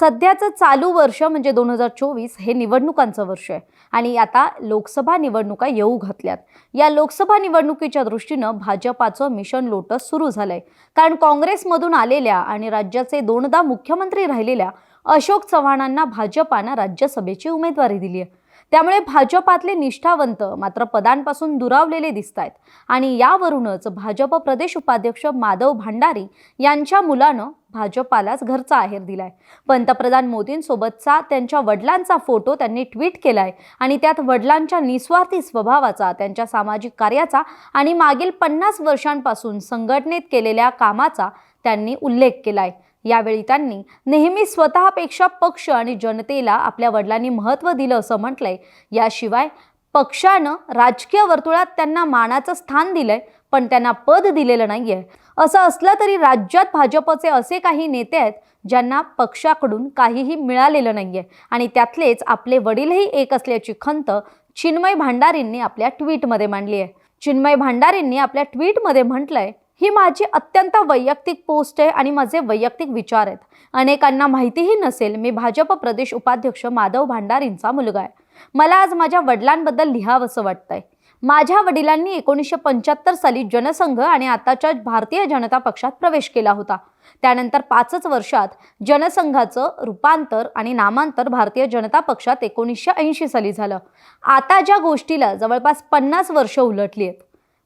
सध्याचं चालू वर्ष म्हणजे दोन हजार चोवीस हे निवडणुकांचं वर्ष आहे. आणि आता लोकसभा निवडणुका येऊ घातल्यात. या लोकसभा निवडणुकीच्या दृष्टीनं भाजपाचं मिशन लोटस सुरू झालंय. कारण काँग्रेसमधून आलेल्या आणि राज्याचे दोनदा मुख्यमंत्री राहिलेल्या अशोक चव्हाणांना भाजपानं राज्यसभेची उमेदवारी दिली आहे त्यामुळे भाजपातले निष्ठावंत मात्र पदांपासून दुरावलेले दिसत आहेत आणि यावरूनच भाजप प्रदेश उपाध्यक्ष माधव भांडारी यांच्या मुलानं भाजपालाच घरचा आहेर दिलाय. पंतप्रधान मोदींसोबतचा त्यांच्या वडिलांचा फोटो त्यांनी ट्विट केलाय आणि त्यात वडिलांच्या निस्वार्थी स्वभावाचा त्यांच्या सामाजिक कार्याचा आणि मागील पन्नास वर्षांपासून संघटनेत केलेल्या कामाचा त्यांनी उल्लेख केलाय. यावेळी त्यांनी नेहमी स्वतःपेक्षा पक्ष आणि जनतेला आपल्या वडिलांनी महत्त्व दिलं असं म्हटलंय. याशिवाय पक्षानं राजकीय वर्तुळात त्यांना मानाचं स्थान दिलंय पण त्यांना पद दिलेलं नाहीये. असं असलं तरी राज्यात भाजपचे असे काही नेते आहेत ज्यांना पक्षाकडून काहीही मिळालेलं नाहीये. आणि त्यातलेच आपले वडीलही एक असल्याची खंत चिन्मय भांडारींनी आपल्या ट्विटमध्ये मांडली आहे. चिन्मय भांडारींनी आपल्या ट्विटमध्ये म्हटलंय ही माझी अत्यंत वैयक्तिक पोस्ट आहे आणि माझे वैयक्तिक विचार आहेत. अनेकांना माहितीही नसेल मी भाजप प्रदेश उपाध्यक्ष माधव भांडारींचा मुलगा आहे. मला आज माझ्या वडिलांबद्दल लिहावंसं वाटतंय. माझ्या वडिलांनी एकोणीसशे पंच्याहत्तर साली जनसंघ आणि आताच्या भारतीय जनता पक्षात प्रवेश केला होता. त्यानंतर पाचच वर्षात जनसंघाचं रूपांतर आणि नामांतर भारतीय जनता पक्षात एकोणीसशे ऐंशी साली झालं. आता ज्या गोष्टीला जवळपास पन्नास वर्ष उलटली आहेत.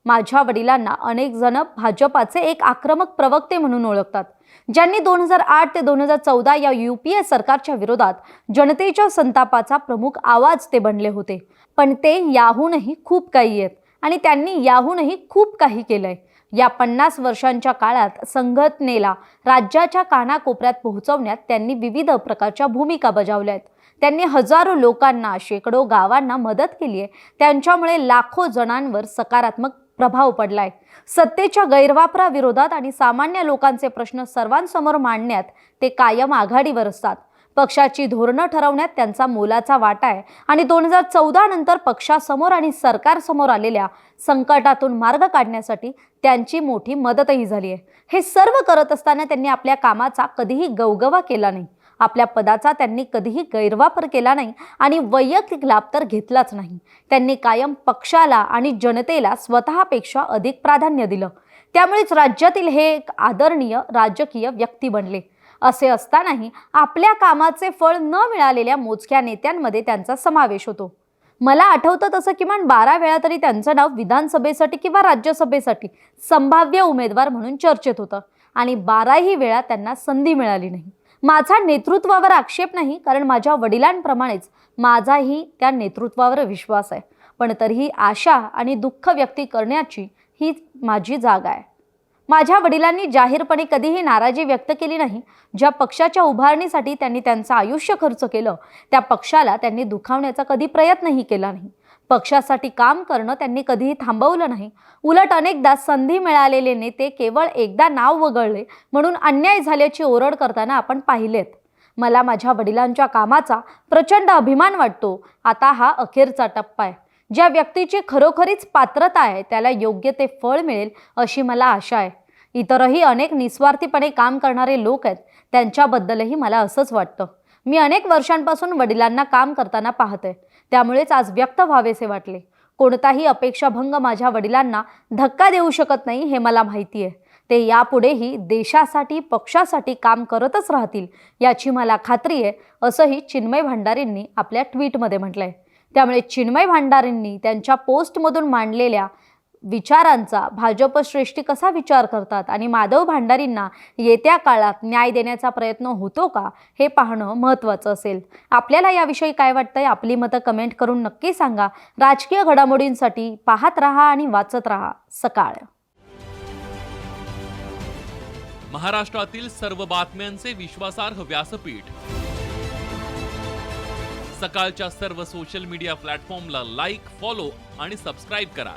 माझ्या वडिलांना अनेक जण भाजपाचे एक आक्रमक प्रवक्ते म्हणून ओळखतात ज्यांनी दोन हजार आठ ते दोन हजार चौदा या यू पी सरकारच्या विरोधात जनतेच्या संतापाचा प्रमुख आवाज ते बनले होते. पण ते याहूनही खूप काही आहेत आणि त्यांनी याहूनही खूप काही केलंय. या पन्नास वर्षांच्या काळात संघटनेला राज्याच्या कानाकोपऱ्यात पोहोचवण्यात त्यांनी विविध प्रकारच्या भूमिका बजावल्या आहेत. त्यांनी हजारो लोकांना शेकडो गावांना मदत केली आहे. त्यांच्यामुळे लाखो जणांवर सकारात्मक प्रभाव पडलाय. सत्तेच्या गैरवापराविरोधात आणि सामान्य लोकांचे प्रश्न सर्वांसमोर मांडण्यात ते कायम आघाडीवर असतात. पक्षाची धोरणं ठरवण्यात त्यांचा मोलाचा वाटा आहे आणि दोन हजार चौदा नंतर पक्षासमोर आणि सरकारसमोर आलेल्या संकटातून मार्ग काढण्यासाठी त्यांची मोठी मदतही झाली आहे. हे सर्व करत असताना त्यांनी आपल्या कामाचा कधीही गवगवा केला नाही. आपल्या पदाचा त्यांनी कधीही गैरवापर केला नाही आणि वैयक्तिक लाभ तर घेतलाच नाही. त्यांनी कायम पक्षाला आणि जनतेला स्वतःपेक्षा अधिक प्राधान्य दिलं. त्यामुळेच राज्यातील हे एक आदरणीय राजकीय व्यक्ती बनले. असे असतानाही आपल्या कामाचे फळ न मिळालेल्या मोजक्या नेत्यांमध्ये त्यांचा समावेश होतो. मला आठवतं तसं किमान बारा वेळा तरी त्यांचं नाव विधानसभेसाठी किंवा राज्यसभेसाठी संभाव्य उमेदवार म्हणून चर्चेत होतं आणि बाराही वेळा त्यांना संधी मिळाली नाही. माझा नेतृत्वावर आक्षेप नाही कारण माझ्या वडिलांप्रमाणेच माझाही त्या नेतृत्वावर विश्वास आहे. पण तरीही आशा आणि दुःख व्यक्त करण्याची ही माझी जागा आहे. माझ्या वडिलांनी जाहीरपणे कधीही नाराजी व्यक्त केली नाही. ज्या पक्षाच्या उभारणीसाठी त्यांनी त्यांचं आयुष्य खर्च केलं त्या पक्षाला त्यांनी दुखावण्याचा कधी प्रयत्नही केला नाही. पक्षासाठी काम करणं त्यांनी कधीही थांबवलं नाही. उलट अनेकदा संधी मिळालेले नेते केवळ एकदा नाव वगळले म्हणून अन्याय झाल्याची ओरड करताना आपण पाहिलेत. मला माझ्या वडिलांच्या कामाचा प्रचंड अभिमान वाटतो. आता हा अखेरचा टप्पा आहे. ज्या व्यक्तीची खरोखरीच पात्रता आहे त्याला योग्य ते फळ मिळेल अशी मला आशा आहे. इतरही अनेक निस्वार्थीपणे काम करणारे लोक आहेत त्यांच्याबद्दलही मला असंच वाटतं. मी अनेक वर्षांपासून वडिलांना काम करताना पाहते त्यामुळेच आज व्यक्त व्हावेसे वाटले. कोणताही अपेक्षाभंग माझ्या वडिलांना धक्का देऊ शकत नाही हे मला माहिती आहे. ते यापुढेही देशासाठी पक्षासाठी काम करतच राहतील याची मला खात्री आहे असंही चिन्मय भांडारींनी आपल्या ट्विटमध्ये म्हटलंय. त्यामुळे चिन्मय भांडारींनी त्यांच्या पोस्टमधून मांडलेल्या विचारांचा भाजप श्रेष्ठी कसा विचार करतात आणि माधव भांडारींना येत्या काळात न्याय देण्याचा प्रयत्न होतो का हे पाहणं महत्त्वाचं असेल. आपल्याला याविषयी काय वाटतंय? आपली मतं कमेंट करून नक्की सांगा. राजकीय घडामोडींसाठी पाहत रहा आणि वाचत रहा. सकाळ. महाराष्ट्रातील सर्व बातम्यांचे विश्वासार्ह व्यासपीठ. सकाळच्या सर्व सोशल मीडिया प्लॅटफॉर्मला लाईक फॉलो आणि सबस्क्राईब करा.